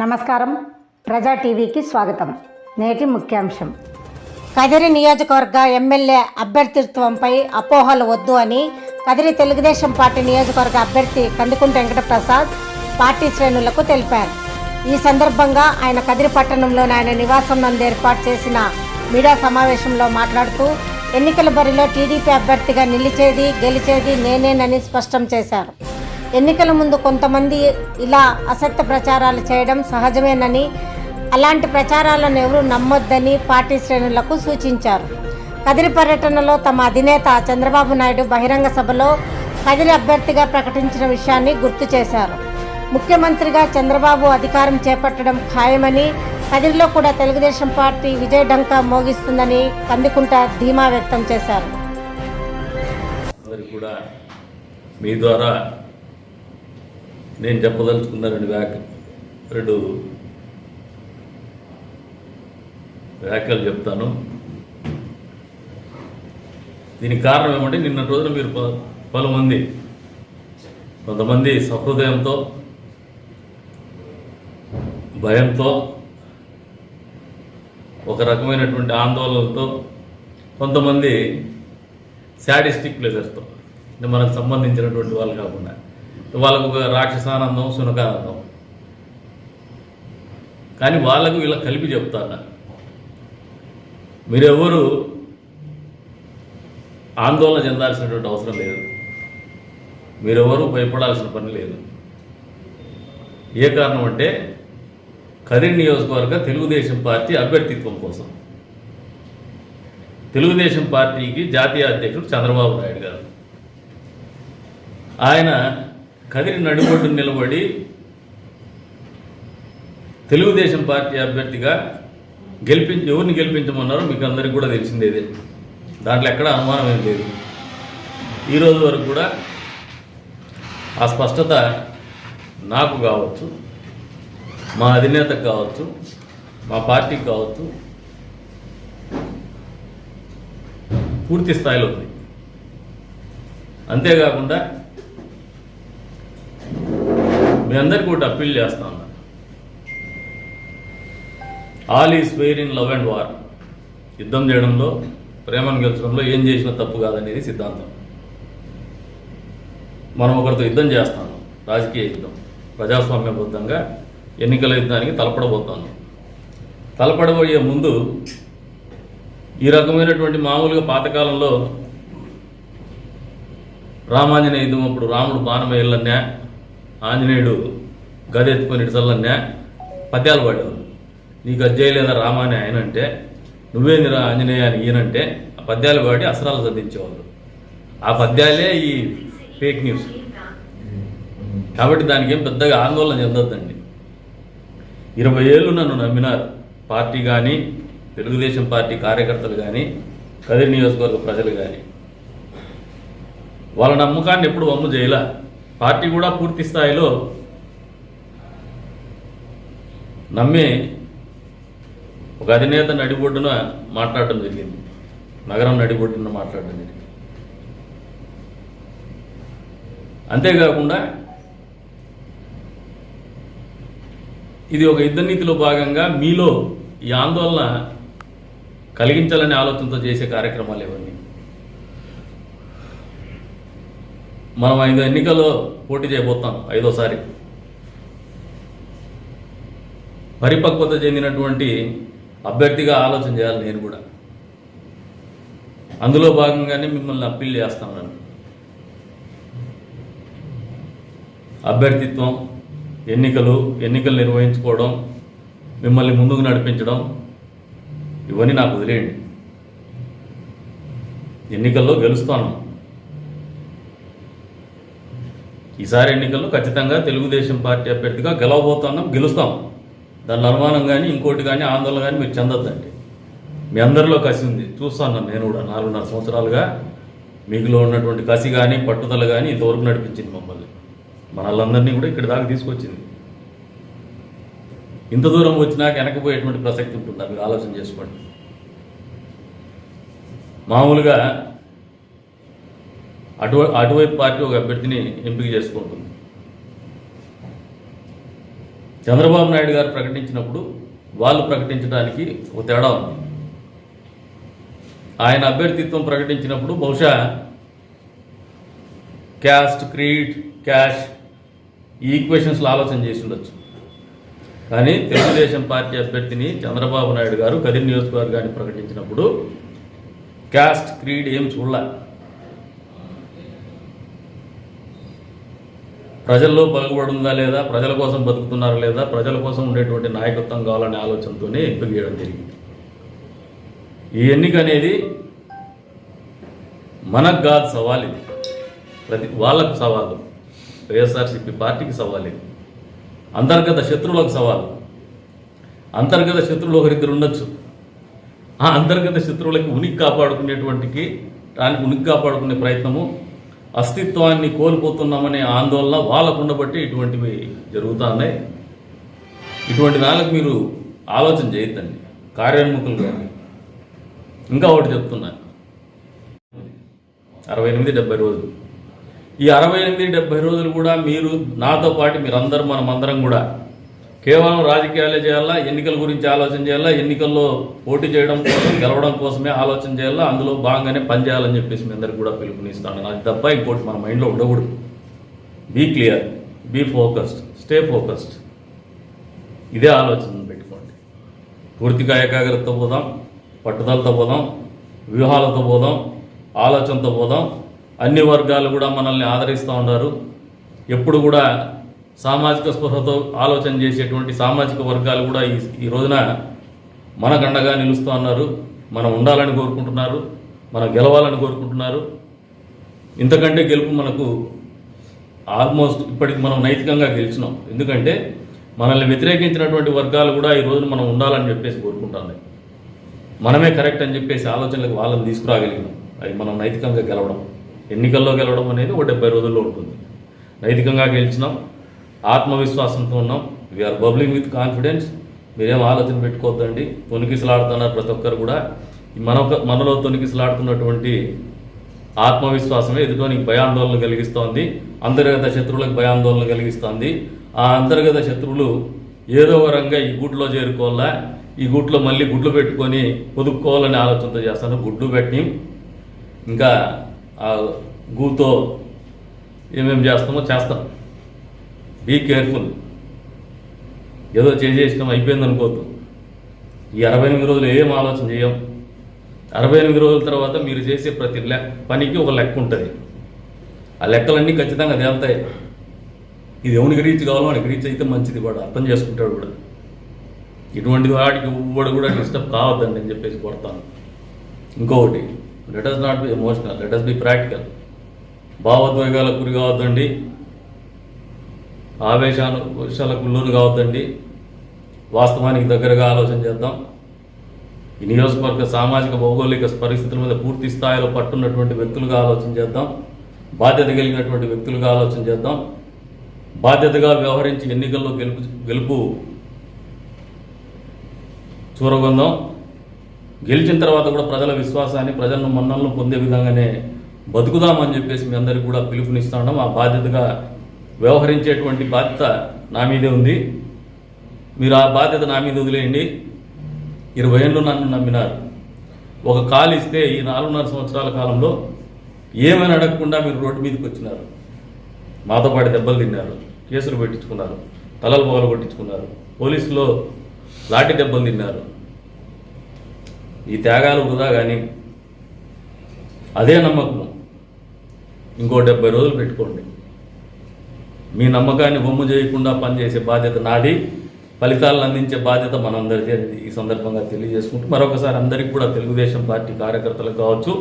నమస్కారం. ప్రజా టీవీకి స్వాగతం. నేటి ముఖ్యాంశం. కదిరి నియోజకవర్గ ఎమ్మెల్యే అభ్యర్థిత్వంపై అపోహలు వద్దు అని కదిరి తెలుగుదేశం పార్టీ నియోజకవర్గ అభ్యర్థి కందుకుంట వెంకటప్రసాద్ పార్టీ శ్రేణులకు తెలిపారు. ఈ సందర్భంగా ఆయన కదిరి పట్టణంలోని ఆయన నివాసం నందు ఏర్పాటు చేసిన మీడియా సమావేశంలో మాట్లాడుతూ ఎన్నికల బరిలో టీడీపీ అభ్యర్థిగా నిలిచేది గెలిచేది నేనేనని స్పష్టం చేశారు. ఎన్నికల ముందు కొంతమంది ఇలా అసత్య ప్రచారాలు చేయడం సహజమేనని అలాంటి ప్రచారాలను ఎవరూ నమ్మొద్దని పార్టీ శ్రేణులకు సూచించారు. కదిరి పర్యటనలో తమ అధినేత చంద్రబాబు నాయుడు బహిరంగ సభలో కదిరి అభ్యర్థిగా ప్రకటించిన విషయాన్ని గుర్తు చేశారు. ముఖ్యమంత్రిగా చంద్రబాబు అధికారం చేపట్టడం ఖాయమని కదిరిలో కూడా తెలుగుదేశం పార్టీ విజయ డంకా మోగిస్తుందని కందుకుంట ధీమా వ్యక్తం చేశారు. కూడా మీ ద్వారా నేను చెప్పదలుచుకున్న రెండు వ్యాఖ్య రెండు వ్యాఖ్యలు చెప్తాను. దీనికి కారణం ఏమంటే నిన్న రోజున మీరు ప- పలుమంది కొంతమంది సహృదయంతో భయంతో ఒక రకమైనటువంటి ఆందోళనలతో కొంతమంది శాడిస్టిక్ ప్లేజర్స్తో అంటే మనకు సంబంధించినటువంటి వాళ్ళు కాకుండా వాళ్ళకు ఒక రాక్షసానందం సునకానందం కానీ వాళ్ళకు వీళ్ళ కలిపి చెప్తాను. మీరెవరు ఆందోళన చెందాల్సినటువంటి అవసరం లేదు. మీరెవరు భయపడాల్సిన పని లేదు. ఏ కారణం అంటే కరీం నియోజకవర్గ తెలుగుదేశం పార్టీ అభ్యర్థిత్వం కోసం. తెలుగుదేశం పార్టీకి జాతీయ అధ్యక్షుడు చంద్రబాబు నాయుడు గారు. ఆయన కదిరి నడిబొడ్డు నిలబడి తెలుగుదేశం పార్టీ అభ్యర్థిగా గెలిపించి ఎవరిని గెలిపించమన్నారో మీకు అందరికి కూడా తెలిసిందేదే దాంట్లో ఎక్కడ అనుమానం ఏం లేదు. ఈరోజు వరకు కూడా ఆ స్పష్టత నాకు కావచ్చు మా అధినేతకు కావచ్చు మా పార్టీకి కావచ్చు పూర్తి స్థాయిలో ఉంది. అంతేకాకుండా మీ అందరికీ ఒకటి అప్పీల్ చేస్తాను ఉన్నా. All is fair in love and war. యుద్ధం చేయడంలో ప్రేమను గెలిచడంలో ఏం చేసినా తప్పు కాదనేది సిద్ధాంతం. మనం ఒకరితో యుద్ధం చేస్తాను రాజకీయ యుద్ధం. ప్రజాస్వామ్యబద్ధంగా ఎన్నికల యుద్ధానికి తలపడబోతాను తలపడబోయే ముందు ఈ రకమైనటువంటి మామూలుగా పాతకాలంలో రామాంజనేయ యుద్ధం అప్పుడు రాముడు బాణం ఆంజనేయుడు గది ఎత్తుకొని పద్యాలు పాడేవారు నీకు అజ్జేయలేదా రామా అని ఆయన అంటే నువ్వేందిరా ఆంజనేయ అని ఈయనంటే ఆ పద్యాలు పాడి అసరాలు చదివించేవాళ్ళు ఆ పద్యాలే ఈ ఫేక్ న్యూస్. కాబట్టి దానికి ఏం పెద్దగా ఆందోళన చెందొద్దండి. ఇరవై ఏళ్ళు నన్ను నమ్మినారు. పార్టీ కానీ తెలుగుదేశం పార్టీ కార్యకర్తలు కానీ కదిరి నియోజకవర్గ ప్రజలు కానీ వాళ్ళ నమ్మకాన్ని ఎప్పుడు వమ్ము చేయలే పార్టీ కూడా పూర్తి స్థాయిలో నమ్మి ఒక అధినేత నడిబొడ్డున మాట్లాడటం జరిగింది. నగరం నడిబొడ్డున మాట్లాడటం జరిగింది. అంతేకాకుండా ఇది ఒక యుద్ధ నీతిలో భాగంగా మీలో ఈ ఆందోళన కలిగించాలనే ఆలోచనతో చేసే కార్యక్రమాలు ఇవన్నీ మనం ఐదు ఎన్నికల్లో పోటీ చేయబోతాం ఐదోసారి. పరిపక్వత చెందినటువంటి అభ్యర్థిగా ఆలోచన చేయాలి నేను కూడా. అందులో భాగంగానే మిమ్మల్ని అప్పీల్ చేస్తాను అభ్యర్థిత్వం ఎన్నికలు ఎన్నికలు నిర్వహించుకోవడం మిమ్మల్ని ముందుకు నడిపించడం ఇవన్నీ నాకు వదిలేయండి. ఎన్నికల్లో గెలుస్తాను. ఈసారి ఎన్నికల్లో ఖచ్చితంగా తెలుగుదేశం పార్టీ అభ్యర్థిగా గెలవబోతున్నాం గెలుస్తాం. దానిలో అనుమానం కానీ ఇంకోటి కానీ ఆందోళన కానీ మీరు చెందొద్దండి. మీ అందరిలో కసి ఉంది. చూస్తాను నేను కూడా నాలుగున్నర సంవత్సరాలుగా మీకులో ఉన్నటువంటి కసి కానీ పట్టుదల కానీ ఇంతవరకు నడిపించింది మమ్మల్ని. మనల్ందరినీ కూడా ఇక్కడి దాకా తీసుకొచ్చింది. ఇంత దూరం వచ్చినాక వెనకపోయేటువంటి ప్రసక్తి ఉంటుందా? మీరు ఆలోచన చేసుకోండి. మామూలుగా అటు అటువైపు పార్టీ ఒక అభ్యర్థిని ఎంపిక చేసుకుంటుంది. చంద్రబాబు నాయుడు గారు ప్రకటించినప్పుడు వాళ్ళు ప్రకటించడానికి ఒక తేడా ఉంది. ఆయన అభ్యర్థిత్వం ప్రకటించినప్పుడు బహుశా క్యాస్ట్ క్రీడ్ క్యాష్ ఈ ఈక్వేషన్స్లో ఆలోచన చేసి ఉండొచ్చు. కానీ తెలుగుదేశం పార్టీ అభ్యర్థిని చంద్రబాబు నాయుడు గారు కదిరి నియోజకవర్గాన్ని ప్రకటించినప్పుడు క్యాస్ట్ క్రీడ్ ఏం చూడలే. ప్రజల్లో పలుకుబడి ఉందా లేదా? ప్రజల కోసం బతుకుతున్నారా లేదా? ప్రజల కోసం ఉండేటువంటి నాయకత్వం కావాలనే ఆలోచనతోనే ఎంపిక చేయడం జరిగింది. ఈ ఎన్నిక అనేది మనకు కాదు సవాల్ ఇది. ప్రతి వాళ్ళకు సవాలు. వైఎస్ఆర్సీపీ పార్టీకి సవాల్ ఇది. అంతర్గత శత్రువులకు సవాలు. అంతర్గత శత్రువులు ఒకరిద్దరు ఉండొచ్చు. ఆ అంతర్గత శత్రువులకి ఉనికి కాపాడుకునేటువంటికి దానికి ఉనికి కాపాడుకునే ప్రయత్నము అస్తిత్వాన్ని కోల్పోతున్నామనే ఆందోళన వాళ్ళకు ఉండబట్టి ఇటువంటివి జరుగుతున్నాయి. ఇటువంటి దానికి మీరు ఆలోచన చేయొద్దండి. కార్యోన్ముఖులు కానీ ఇంకా ఒకటి చెప్తున్నా. అరవై ఎనిమిది డెబ్బై రోజులు. ఈ అరవై ఎనిమిది డెబ్బై రోజులు కూడా మీరు నాతో పాటు మీరందరూ మనమందరం కూడా కేవలం రాజకీయాలే చేయాలా? ఎన్నికల గురించి ఆలోచన చేయాలా? ఎన్నికల్లో పోటీ చేయడం కోసం గెలవడం కోసమే ఆలోచన చేయాలా? అందులో భాగంగానే పనిచేయాలని చెప్పేసి మీ అందరికి కూడా పిలుపునిస్తాను. అది తప్ప ఇంకోటి మన మైండ్లో ఉండకూడదు. Be clear be focused stay focused ఇదే ఆలోచన పెట్టుకోండి. పూర్తిగా ఏకాగ్రతతో పోదాం పట్టుదలతో పోదాం వ్యూహాలతో పోదాం ఆలోచనతో పోదాం. అన్ని వర్గాలు కూడా మనల్ని ఆదరిస్తూ ఉన్నారు. ఎప్పుడు కూడా సామాజిక స్పృహతో ఆలోచన చేసేటువంటి సామాజిక వర్గాలు కూడా ఈ ఈ రోజున మనకండగా నిలుస్తూ ఉన్నారు మనం ఉండాలని కోరుకుంటున్నారు. మనం గెలవాలని కోరుకుంటున్నారు. ఇంతకంటే గెలుపు మనకు ఆల్మోస్ట్ ఇప్పటికి మనం నైతికంగా గెలిచినాం. ఎందుకంటే మనల్ని వ్యతిరేకించినటువంటి వర్గాలు కూడా ఈ రోజున మనం ఉండాలని చెప్పేసి కోరుకుంటాను మనమే కరెక్ట్ అని చెప్పేసి ఆలోచనలకు వాళ్ళని తీసుకురాగలిగినాం. అది మనం నైతికంగా గెలవడం. ఎన్నికల్లో గెలవడం అనేది ఒక డెబ్బై రోజుల్లో ఉంటుంది. నైతికంగా గెలిచినాం. ఆత్మవిశ్వాసంతో ఉన్నాం. వీఆర్ బబ్లింగ్ విత్ కాన్ఫిడెన్స్ మీరేం ఆలోచన పెట్టుకోవద్దండి. తొనికిసలాడుతున్నారు ప్రతి ఒక్కరు కూడా. మన మనలో తొనికిసలాడుతున్నటువంటి ఆత్మవిశ్వాసమే ఎదుటోనికి భయాందోళన కలిగిస్తోంది. అంతర్గత శత్రువులకు భయాందోళన కలిగిస్తోంది. ఆ అంతర్గత శత్రువులు ఏదో ఒక రంగా ఈ గూట్లో చేరుకోవాలా? ఈ గూట్లో మళ్ళీ గుడ్లు పెట్టుకొని పొదుక్కోవాలనే ఆలోచనతో చేస్తాను. గుడ్లు పెట్టి. ఇంకా ఆ గూతో ఏమేమి చేస్తామో చేస్తాం. బీ కేర్ఫుల్ ఏదో చేసేసినాం అయిపోయింది అనుకోవద్దు. ఈ అరవై ఎనిమిది రోజులు ఏం ఆలోచన చేయం? అరవై ఎనిమిది రోజుల తర్వాత మీరు చేసే ప్రతి పనికి ఒక లెక్క ఉంటుంది. ఆ లెక్కలన్నీ ఖచ్చితంగా తేలుతాయి. ఇది ఎవనికి రీచ్ కావాలో వాడికి రీచ్ అయితే మంచిది వాడు అర్థం చేసుకుంటాడు కూడా. ఇటువంటి వాడికి వాడు కూడా డిస్టర్బ్ కావద్దండి అని చెప్పేసి కొడతాను. ఇంకొకటి let us not be emotional let us be practical భావోద్వేగాలకు గురి కావద్దండి. ఆవేశాలు విషయాలకు లోను కావద్దండి. వాస్తవానికి దగ్గరగా ఆలోచన చేద్దాం. ఈ నియోజకవర్గ సామాజిక భౌగోళిక పరిస్థితుల మీద పూర్తి స్థాయిలో పట్టున్నటువంటి వ్యక్తులుగా ఆలోచన చేద్దాం. బాధ్యత కలిగినటువంటి వ్యక్తులుగా ఆలోచన చేద్దాం. బాధ్యతగా వ్యవహరించి ఎన్నికల్లో గెలుపు గెలుపు చూరగొందాం. గెలిచిన తర్వాత కూడా ప్రజల విశ్వాసాన్ని ప్రజలను మన్నలను పొందే విధంగానే బతుకుదామని చెప్పేసి మీ అందరికీ కూడా పిలుపునిస్తున్నాం ఆ బాధ్యతగా వ్యవహరించేటువంటి బాధ్యత నా మీదే ఉంది. మీరు ఆ బాధ్యత నా మీద వదిలేయండి. ఇరవై ఏళ్ళు నన్ను నమ్మినారు. ఒక కాలు ఇస్తే ఈ నాలుగున్నర సంవత్సరాల కాలంలో ఏమైనా అడగకుండా మీరు రోడ్డు మీదకి వచ్చినారు. మాతో పాటు దెబ్బలు తిన్నారు కేసులు పెట్టించుకున్నారు తలలు పొగలు కొట్టించుకున్నారు పోలీసులో లాఠీ దెబ్బలు తిన్నారు. ఈ త్యాగాలు వృధా కానీ అదే నమ్మకం. ఇంకో డెబ్బై రోజులు పెట్టుకోండి. మీ నమ్మకాన్ని బొమ్ము చేయకుండా పనిచేసే బాధ్యత నాది. ఫలితాలను అందించే బాధ్యత మనందరికీ అనేది ఈ సందర్భంగా తెలియజేసుకుంటూ మరొకసారి అందరికీ కూడా తెలుగుదేశం పార్టీ కార్యకర్తలకు కావచ్చు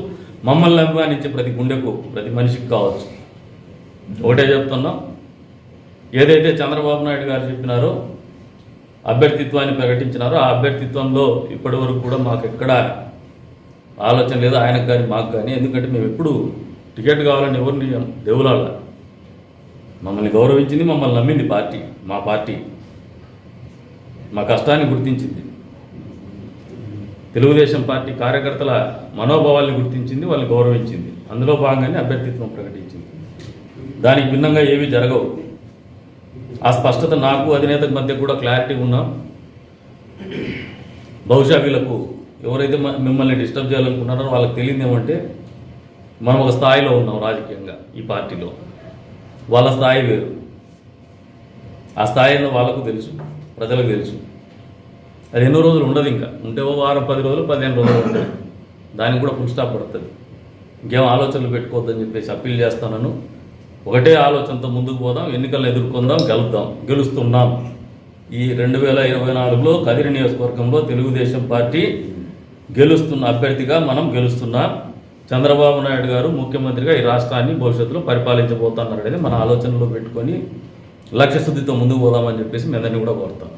మమ్మల్ని అభిమానించే ప్రతి గుండెకు ప్రతి మనిషికి కావచ్చు. ఒకటే చెప్తున్నాం ఏదైతే చంద్రబాబు నాయుడు గారు చెప్పినారో అభ్యర్థిత్వాన్ని ప్రకటించినారో ఆ అభ్యర్థిత్వంలో ఇప్పటి వరకు కూడా మాకు ఎక్కడ ఆలోచన లేదు. ఆయనకు కానీ మాకు కానీ ఎందుకంటే మేము ఎప్పుడు టికెట్ కావాలని ఎవరిని దేవులాల మమ్మల్ని గౌరవించింది మమ్మల్ని నమ్మింది పార్టీ మా పార్టీ. మా కష్టాన్ని గుర్తించింది. తెలుగుదేశం పార్టీ కార్యకర్తల మనోభావాల్ని గుర్తించింది వాళ్ళని గౌరవించింది. అందులో భాగంగానే అభ్యర్థిత్వం ప్రకటించింది. దానికి భిన్నంగా ఏవి జరగవు. ఆ స్పష్టత నాకు అధినేతకు మధ్య కూడా క్లారిటీ ఉన్నాం. బహుశా వీళ్ళకు ఎవరైతే మిమ్మల్ని డిస్టర్బ్ చేయాలనుకున్నారో వాళ్ళకి తెలియదు ఏమంటే మనం ఒక స్థాయిలో ఉన్నాం రాజకీయంగా ఈ పార్టీలో. వాళ్ళ స్థాయి వేరు. ఆ స్థాయి వాళ్ళకు తెలుసు ప్రజలకు తెలుసు. అది ఎన్నో రోజులు ఉండదు ఇంకా. ఉంటే ఓ వారం పది రోజులు పదిహేను రోజులు ఉంటుంది దానికి కూడా ఫుల్ స్టాప్ పడుతుంది. ఇంకేం ఆలోచనలు పెట్టుకోవద్దని చెప్పేసి అప్పీల్ చేస్తానను. ఒకటే ఆలోచనతో ముందుకు పోదాం ఎన్నికలను ఎదుర్కొందాం గెలుద్దాం గెలుస్తున్నాం. ఈ రెండు వేల ఇరవై నాలుగులో కదిరి నియోజకవర్గంలో తెలుగుదేశం పార్టీ గెలుస్తున్న అభ్యర్థిగా మనం గెలుస్తున్నాం. చంద్రబాబు నాయుడు గారు ముఖ్యమంత్రిగా ఈ రాష్ట్రాన్ని భవిష్యత్తులో పరిపాలించబోతున్నారు అనేది మన ఆలోచనలో పెట్టుకొని లక్ష్యశుద్ధితో ముందుకు పోదామని చెప్పేసి మీ అందరినీ కూడా కోరుతాం.